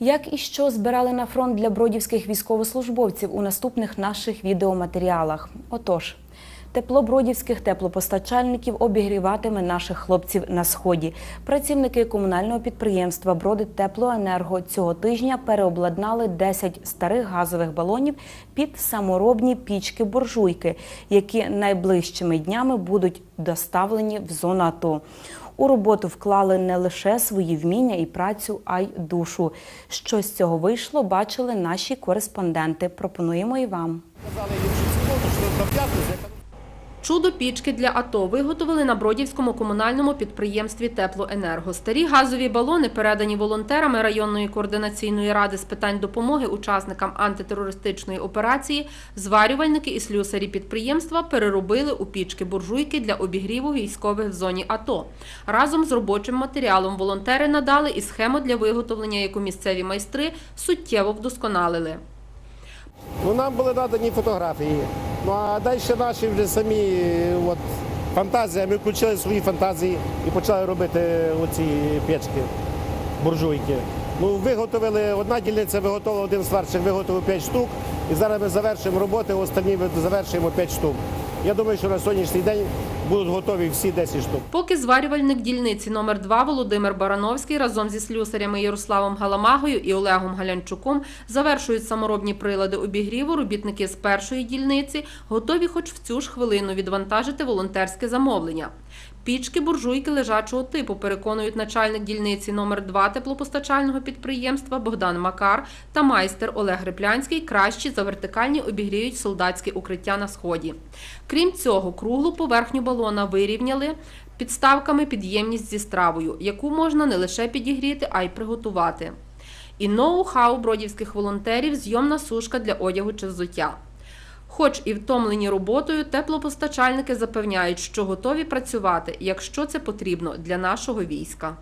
Як і що збирали на фронт для бродівських військовослужбовців у наступних наших відеоматеріалах? Отож, тепло бродівських теплопостачальників обігріватиме наших хлопців на сході. Працівники комунального підприємства Броди Теплоенерго цього тижня переобладнали 10 старих газових балонів під саморобні пічки-буржуйки, які найближчими днями будуть доставлені в зону АТО. У роботу вклали не лише свої вміння і працю, а й душу. Що з цього вийшло, бачили наші кореспонденти. Пропонуємо і вам. Казали ліпше суботу, що на п'ятниці. Чудо пічки для АТО виготовили на Бродівському комунальному підприємстві Теплоенерго. Старі газові балони, передані волонтерами районної координаційної ради з питань допомоги учасникам антитерористичної операції, зварювальники і слюсарі підприємства переробили у пічки буржуйки для обігріву військових в зоні АТО. Разом з робочим матеріалом волонтери надали і схему для виготовлення, яку місцеві майстри суттєво вдосконалили. Ну, нам були надані фотографії. Ну а далі наші вже самі от, фантазії. Ми включили свої фантазії і почали робити оці печки, буржуйки. Ну, виготовили, одна дільниця виготовила, один сварщик виготовив 5 штук. І зараз ми завершуємо роботи, останні завершуємо 5 штук. Я думаю, що на сьогоднішній день будуть готові всі 10 штук. Поки зварювальник дільниці номер 2 Володимир Барановський разом зі слюсарями Ярославом Галамагою і Олегом Галянчуком завершують саморобні прилади обігріву, робітники з першої дільниці готові хоч в цю ж хвилину відвантажити волонтерське замовлення. Пічки буржуйки лежачого типу, переконують начальник дільниці номер 2 теплопостачального підприємства Богдан Макар та майстер Олег Гриплянський кращі за вертикальні обігріють солдатські укриття на сході. Крім цього, круглу поверхню балона вирівняли підставками під ємність зі стравою, яку можна не лише підігріти, а й приготувати. І ноу-хау бродівських волонтерів зйомна сушка для одягу чи взуття. Хоч і втомлені роботою, теплопостачальники запевняють, що готові працювати, якщо це потрібно для нашого війська.